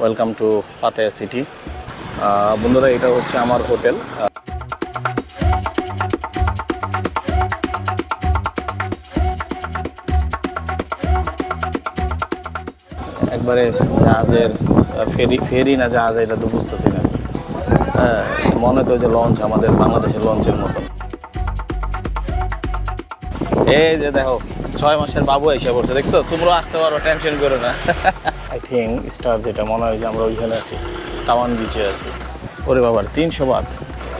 Welcome to Pattaya city বন্ধুরা, এটা হচ্ছে আমার হোটেল। একবারে জাহাজের ফেরি ফেরি না জাহাজ, এটা তো বুঝতেছি না। হ্যাঁ মনে তো যে লঞ্চ আমাদের বাংলাদেশের লঞ্চের মতন এই যে দেখো, ছয় মাসের বাবু এসে পড়ছে, দেখছ? তোমরাও আসতে পারো টেনশন করো না। আই থিঙ্ক স্টার যেটা মনে হয় যে আমরা ওইখানে আছি টাওয়ান বিচে আছি। ওরে বাবার তিনশো বাদ।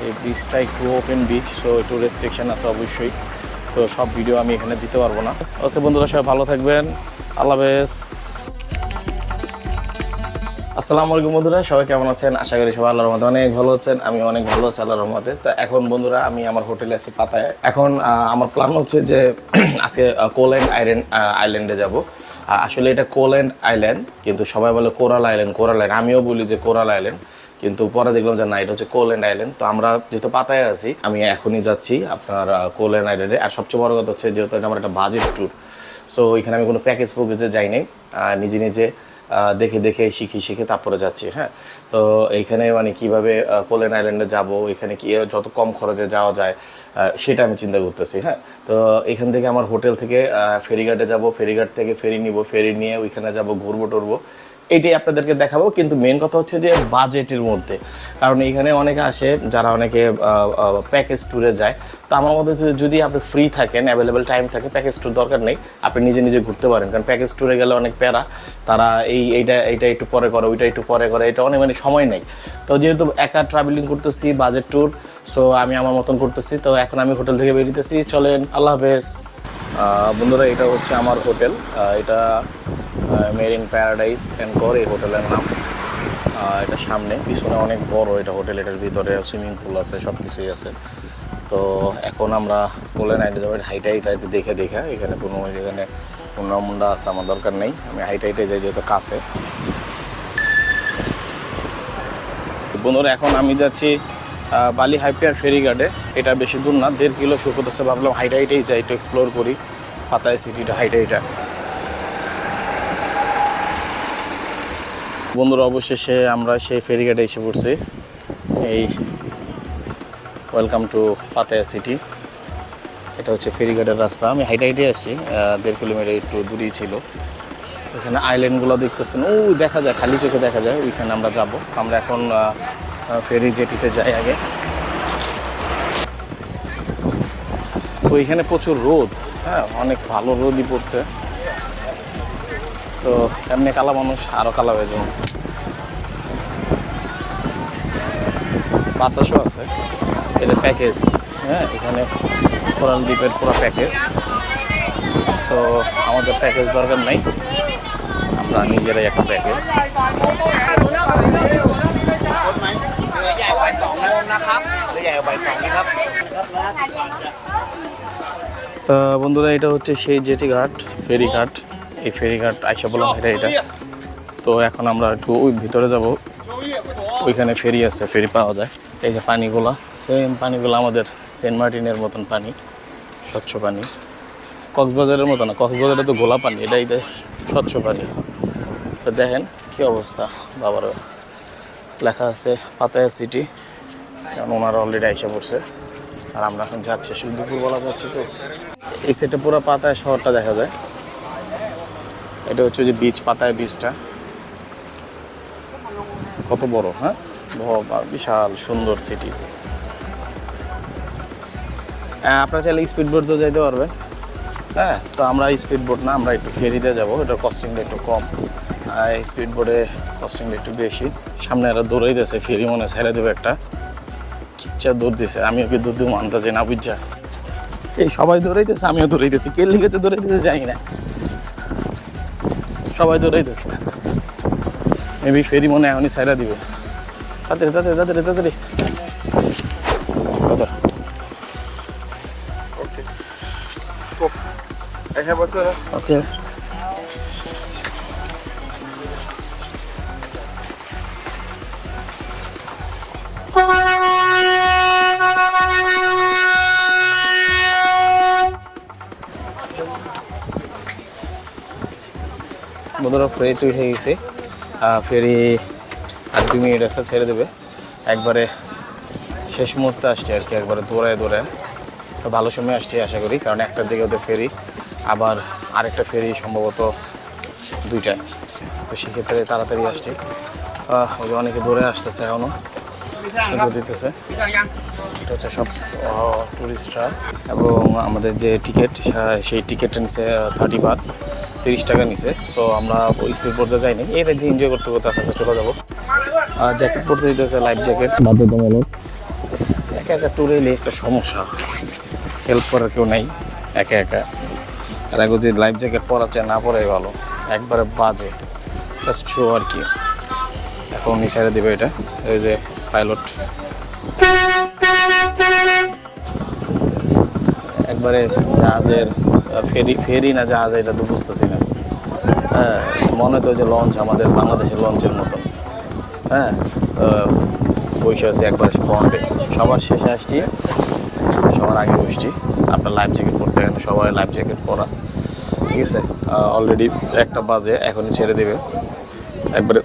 এই বিচটা একটু ওপেন বিচ সো একটু রেস্ট্রিকশন আছে অবশ্যই। তো সব ভিডিও আমি এখানে দিতে পারব না। ওকে বন্ধুরা, সবাই ভালো থাকবেন। আল্লাহ হাফেজ। আসসালামু আলাইকুম বন্ধুরা, সবাই কেমন আছেন? আশা করি সবাই আল্লাহর রহমতে অনেক ভালো আছেন। আমি অনেক ভালো আছি আল্লাহর রহমতে। তো এখন বন্ধুরা, আমি আমার হোটেলে আছি পাতায়। এখন আমার প্ল্যান হচ্ছে যে আজকে কোল্যান্ড আইল্যান্ড আইল্যান্ডে যাব। আসলে এটা কোল্যান্ড আইল্যান্ড, কিন্তু সবাই বলে কোরাল আইল্যান্ড কোরাল আইল্যান্ড। আমিও বলি যে কোরাল আইল্যান্ড, কিন্তু পরে দেখলাম যে না, এটা হচ্ছে কোল্যান্ড আইল্যান্ড। তো আমরা যেহেতু পাতায় আছি, আমি এখনই যাচ্ছি আপনার কোল্যান্ড আইল্যান্ডে। আর সবচেয়ে বড় কথা হচ্ছে যেহেতু এটা আমার একটা বাজেট ট্যুর সো এখানে আমি কোনো প্যাকেজ প্যাকেজে যাই নাই নিজে নিজে দেখে দেখে শিখে শিখে তারপরে যাচ্ছি হ্যাঁ? তো এইখানে মানে কীভাবে কোলেন আইল্যান্ডে যাব, এখানে কি যত কম খরচে যাওয়া যায় সেটা আমি চিন্তা করতেছি হ্যাঁ? তো এখান থেকে আমার হোটেল থেকে ফেরিঘাটে যাব, ফেরিঘাট থেকে ফেরি নিব, ফেরি নিয়ে ওইখানে যাব, ঘুরবো, টুরবো। এটাই আপনাদেরকে দেখাবো, কিন্তু মেন কথা হচ্ছে যে বাজেটের মধ্যে। কারণ এখানে অনেকে আসে, যারা অনেকে প্যাকেজ ট্যুরে যায়। তো আমার মধ্যে যদি আপনি ফ্রি থাকেন অ্যাভেলেবেল টাইম থাকে প্যাকেজ ট্যুর দরকার নেই, আপনি নিজে নিজে ঘুরতে পারেন। কারণ প্যাকেজ ট্যুরে গেলে অনেক প্যারা, তারা এই, এইটা এইটা একটু পরে করে, ওইটা একটু পরে করে, এটা অনেক মানে সময় নেই। তো যেহেতু একা ট্রাভেলিং করতেছি বাজেট ট্যুর সো আমি আমার মতন করতেছি, তো এখন আমি হোটেল থেকে বেরিয়েতেছি চলেন, আল্লাহ হাফেজ। বন্ধুরা, এটা হচ্ছে আমার হোটেল এটা মেরিন প্যারাডাইস অ্যান্ড কর এই হোটেলের নাম। এটা সামনে, পিছনে অনেক বড় এটা হোটেল, এটার ভিতরে সুইমিং পুল আছে সব কিছুই আছে। তো এখন আমরা বলে নাইটে যাব হাইট হাইট দেখে দেখে, এখানে কোনো এখানে মুন্ডা মুন্ডা আছে, আমার দরকার নেই। আমি হাইট হাইটে যাই যেহেতু কাছে। বন্ধুরা, এখন আমি যাচ্ছি বালি হাইপিয়ার ফেরিঘাটে এটা বেশি দূর না, দেড় কিলো শো করতেছে ভাবলাম হাইট হাইটেই যাই, একটু এক্সপ্লোর করি। পাতায় সিটিটা হাইট হাইটা। বন্ধুরা, অবশেষে আমরা সেই ফেরিঘাটে এসে পড়ছি। এই ওয়েলকাম টু পাতায়া সিটি এটা হচ্ছে ফেরিঘাটের রাস্তা। আমি হাইটে হাইটে আসছি দেড় কিলোমিটার একটু দূরেই ছিল। এখানে আইল্যান্ডগুলো দেখতেছেন। ও, দেখা যায়, খালি চোখে দেখা যায়, ওইখানে আমরা যাব। আমরা এখন ফেরি জেটিতে যাই আগে। তো এখানে প্রচুর রোদ। হ্যাঁ অনেক ভালো রোদই পড়ছে। তো এমনি কালা মানুষ আরও কালা হয়ে যাবে। বাতাসও আছে। এটা প্যাকেজ হ্যাঁ এখানে কোরাল দ্বীপের পুরো প্যাকেজ সো আমাদের প্যাকেজ দরকার নাই। আমরা নিজেরাই একটা প্যাকেজ বন্ধুরা, এটা হচ্ছে সেই জেটি ঘাট। ফেরিঘাট এই ফেরিঘাট আইসা বললাম, এটা এটা। তো এখন আমরা একটু ওই ভিতরে যাব। ওইখানে ফেরি আছে, ফেরি পাওয়া যায়। এই যে পানিগুলা সেম পানিগুলো আমাদের সেন্ট মার্টিনের মতন পানি, স্বচ্ছ পানি। কক্সবাজারের মতো না, কক্সবাজারে তো গোলা পানি, এটাই তো স্বচ্ছ পানি। তো দেখেন কি অবস্থা, বাবার। লেখা আছে পাতায়া সিটি, কারণ ওনারা অলরেডি আইসা পড়ছে। আর আমরা এখন যাচ্ছি, শুধু দুপুরবেলা যাচ্ছি তো। এই সেটে পুরো পাতায় শহরটা দেখা যায়। এটা হচ্ছে যে বীজ পাতায় বীজটা। কত বড় হ্যাঁ? বিশাল সুন্দর সিটি আপনারা চাইলে স্পিড বোট তো যাইতে পারবেন। হ্যাঁ তো আমরা স্পিড বোট না, আমরা একটু ফেরিতে যাব। এটার কস্টিংটা একটু কম। স্পিড বোটে কস্টিংটা একটু বেশি। সামনে এরা দৌড়াই দিয়েছে ফেরি মনে ছেড়ে দেবে একটা। কিচ্ছা দৌড় দিয়েছে আমিও কি দৌড় দিব আনতে না বুঝছা এই সবাই দৌড়াইতেছে, আমিও দৌড়াইতেছি। কে লিখেতে দৌড়াইতেছে জানি না। সবাই দৌড়াইতেছে মেবি ফেরি মনে হয় এখনই সাইরা দিবে তাড়াতাড়ি তাড়াতাড়ি তাড়াতাড়ি তাড়াতাড়ি কত ওকে বন্ধুরা তৈরি হয়ে গেছি। ফেরি আর দুই মিনিট আছে, ছেড়ে দেবে। একবারে শেষ মুহূর্তে আসছে আর কি, একবারে দৌড়ায় দৌড়ায়। তো ভালো সময় আসছে আশা করি, কারণ একটার দিকে ওদের ফেরি, আবার আরেকটা ফেরি সম্ভবত দুইটা তো সেক্ষেত্রে তাড়াতাড়ি আসছে। ওদের অনেকে দৌড়ে আসতেছে এখনও দিতেছে। এটা হচ্ছে সব টুরিস্টরা এবং আমাদের যে টিকিট সেই টিকিটটা নিছে থার্টি বার তিরিশ টাকা নিছে। সো আমরা স্পিড পড়তে যাইনি। এটা দিয়ে এনজয় করতে করতে আস্তে চলে যাব। আর জ্যাকেট পরতে দিতেছে লাইফ জ্যাকেট বাধ্যতামূলক একা একা ট্যুরে এলে একটা সমস্যা। হেল্প করার কেউ নেই, একা একা। আর এখন যে লাইফ জ্যাকেট পরাচ্ছে, না পরাই ভালো। একবারে বাজে। জাস্ট শো আর কি। এখন ছেড়ে দেবে এটা। এই যে পাইলট একবারে জাহাজের ফেরি ফেরি না জাহাজ, এটা তো বুঝতেছি না। হ্যাঁ মনে তো যে লঞ্চ আমাদের বাংলাদেশের লঞ্চের মতন। হ্যাঁ বসে আছি একবার ফ্রন্টে সবার শেষে আসছি, সবার আগে বসছি। আপনার লাইফ জ্যাকেট পরতে এখানে সবাই লাইফ জ্যাকেট পরা। ঠিক আছে অলরেডি একটা বাজে, এখনই ছেড়ে দেবে। একবারে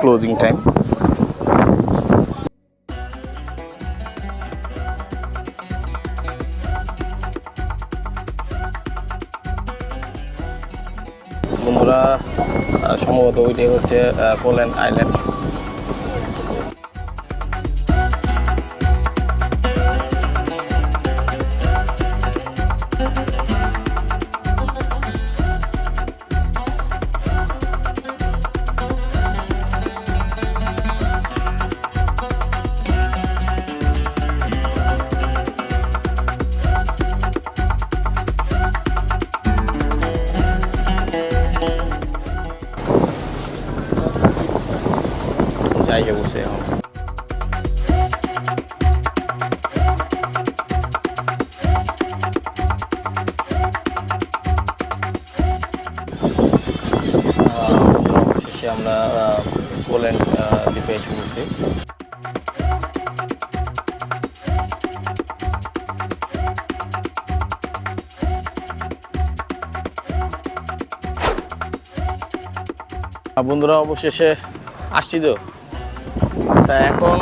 ক্লোজিং টাইম বন্ধুরা সম্ভবত ওইটাই হচ্ছে কোল্যান্ড আইল্যান্ড আমরা পোল্যান্ড দ্বীপে এসে পড়ছি। বন্ধুরা, অবশেষে আসছি তো। তা এখন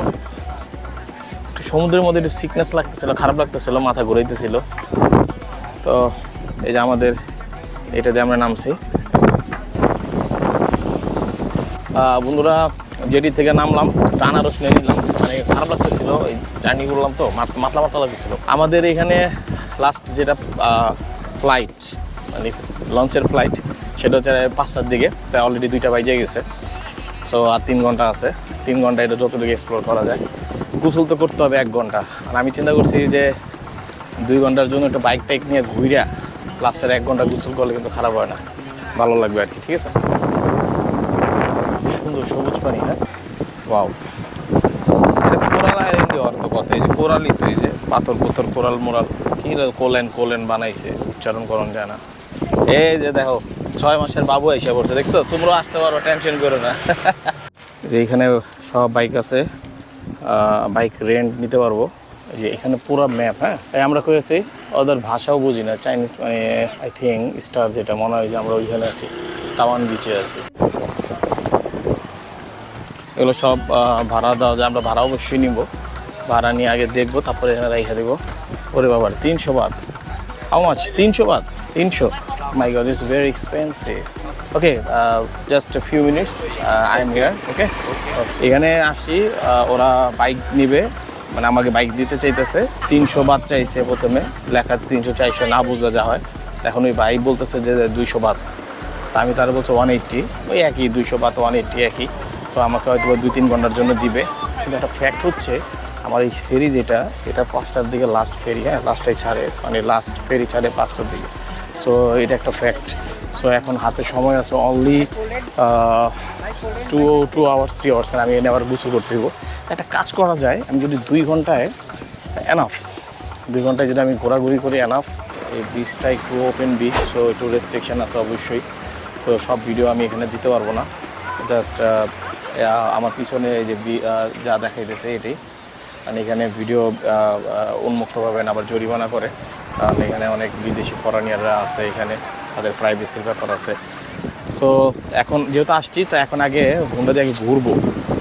সমুদ্রের মধ্যে একটু সিকনেস লাগতেছিল, খারাপ লাগতেছিল, মাথা ঘুরাইতেছিল। তো এই যে আমাদের এটা দিয়ে আমরা নামছি। বন্ধুরা জেটি থেকে নামলাম আনারস নিয়ে নিলাম। মানে খারাপ লাগতেছিল, এই জার্নি করলাম তো, মাত- মাতলা মাতলা লাগতেছিল। আমাদের এখানে লাস্ট যেটা ফ্লাইট মানে লঞ্চের ফ্লাইট সেটা হচ্ছে পাঁচটার দিকে, তাই অলরেডি দুইটা বাইজে গেছে। সো আর তিন ঘণ্টা আছে। তিন ঘণ্টা এটা যতটুকু এক্সপ্লোর করা যায়। গোসল তো করতে হবে এক ঘণ্টা। আর আমি চিন্তা করছি যে দুই ঘণ্টার জন্য একটা বাইক টাইক নিয়ে ঘুরিয়া লাস্টের এক ঘণ্টা গোসল করলে কিন্তু খারাপ হয় না। ভালো লাগবে আর কি, ঠিক আছে? সুন্দর সবুজ পানি হ্যাঁ? ওয়াও এটা কোরাল আইল্যান্ডে অর্থ কথা, এই যে কোরালই তো এই যে পাথর পুথর কোরাল মোরাল, কি কোলেন কোলেন বানাইছে, উচ্চারণ করণ যায় না। এই যে দেখো, ছয় মাসের বাবু এসে পড়ছে, দেখছ? তোমরাও আসতে পারো, টেনশন করো না। যে এখানে সব বাইক আছে বাইক রেন্ট নিতে পারব। যে এখানে পুরো ম্যাপ হ্যাঁ? তাই আমরা করেছি ওদের ভাষাও বুঝি না, চাইনিজ মানে আই থিঙ্ক স্টার যেটা মনে হয় যে আমরা ওইখানে আছি, তাওয়ান বিচে আছি। এগুলো সব ভাড়া দেওয়া যায়। আমরা ভাড়া অবশ্যই নিব। ভাড়া নিয়ে আগে দেখব, তারপরে এখানে রেখে দেবো। ওরে বাবার তিনশো বাদ। হাউ মাছ তিনশো বাদ? তিনশো? My god it's very expensive okay just few minutes I am here okay এখানে আসি ওরা বাইক নিবে। মানে আমাকে বাইক দিতে চাইতেছে। তিনশো বাদ চাইছে প্রথমে। লেখা তিনশো চারশো না বুঝলে যা হয়। এখন ওই বাইক বলতেছে যে দুইশো বাদ। তা আমি তার বলছি ওয়ান এইট্টি ওই একই, দুইশো বাদ ওয়ান এইট্টি একই। তো আমাকে হয়তো দুই তিন ঘণ্টার জন্য দিবে। কিন্তু একটা ফ্যাক্ট হচ্ছে, আমার এই ফেরি যেটা, এটা পাঁচটার দিকে লাস্ট ফেরি হ্যাঁ? লাস্টটাই ছাড়ে মানে লাস্ট ফেরি ছাড়ে পাঁচটার দিকে। সো এটা একটা ফ্যাক্ট সো এখন হাতে সময় আছে only two two hours three hours আমি এনে আবার গুছু করতে হইব একটা কাজ করা যায়, আমি যদি দুই ঘন্টায় এনাফ দুই ঘন্টায় যদি আমি ঘোরাঘুরি করি এনাফ এই বিচটা একটু ওপেন বিচ সো একটু রেস্ট্রিকশান আছে অবশ্যই। তো সব ভিডিও আমি এখানে দিতে পারব না। জাস্ট আমার পিছনে এই যে যা দেখাইতেছে এটি। আর এখানে ভিডিও উন্মুক্তভাবে আবার জরিমানা করে। কারণ এখানে অনেক বিদেশি ফরানিয়াররা আছে এখানে। তাদের প্রাইভেসির ব্যাপার আছে। সো এখন যেহেতু আসছি, তো এখন আগে ঘুমটা দিয়ে আগে ঘুরবো।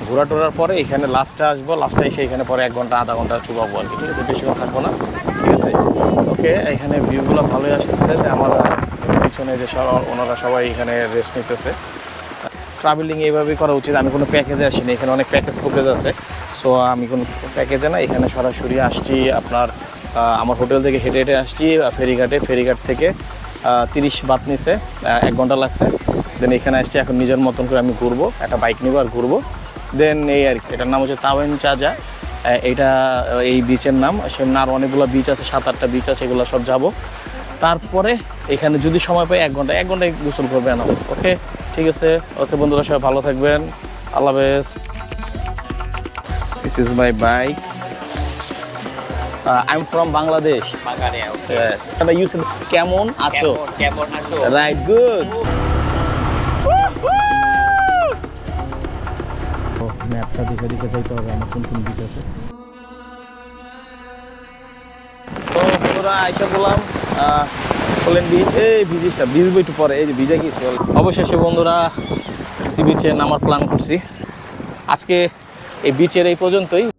ঘোরা টোরার পরে এখানে লাস্টে আসব। লাস্টে এসে এখানে পরে এক ঘণ্টা, আধা ঘণ্টা চুবাবো আর কি। ঠিক আছে? বেশিক্ষণ থাকব না। ঠিক আছে? ওকে এখানে ভিউগুলো ভালোই আসতেছে। আমার পিছনে যে সব, ওনারা সবাই এখানে রেস্ট নিতেছে। ট্রাভেলিং এইভাবেই করা উচিত। আমি কোনো প্যাকেজে আসিনি, এখানে অনেক প্যাকেজ প্যাকেজ আছে। সো আমি কোনো প্যাকেজে না, এখানে সরাসরি আসছি আপনার আমার হোটেল থেকে হেঁটে হেঁটে আসছি ফেরিঘাটে, ফেরিঘাট থেকে তিরিশ বাত নিছে এক ঘণ্টা লাগছে। দেন এখানে আসছি, এখন নিজের মতন করে আমি ঘুরবো, একটা বাইক নিবো আর ঘুরবো। দেন এই আর কি, এটার নাম হচ্ছে তাওয়েন চাজা এইটা এই বিচের নাম। সেমনি আর অনেকগুলো বিচ আছে, সাত আটটা বিচ আছে, এগুলো সব যাব। তারপরে এখানে যদি সময় পাই, এক ঘণ্টা এক ঘন্টায় গোসল করবে না। ওকে ঠিক আছে? ওকে বন্ধুরা সবাই ভালো থাকবেন। আল্লাহ হাফেজ। This is my bike I am from Bangladesh. কেমন আছো. রাইট গুড ম্যাপটা দেখে দেখে যাইতে হবে আমার কোন কোন দিক আছে। তো বন্ধুরা আইসা বললাম কোলেন বিচ এই বিচটা ভিজবো একটু পরে, এই যে ভিজে গিয়েছে অবশেষে বন্ধুরা, সি বিচে নামার প্ল্যান করছি। আজকে এই বিচের এই পর্যন্তই।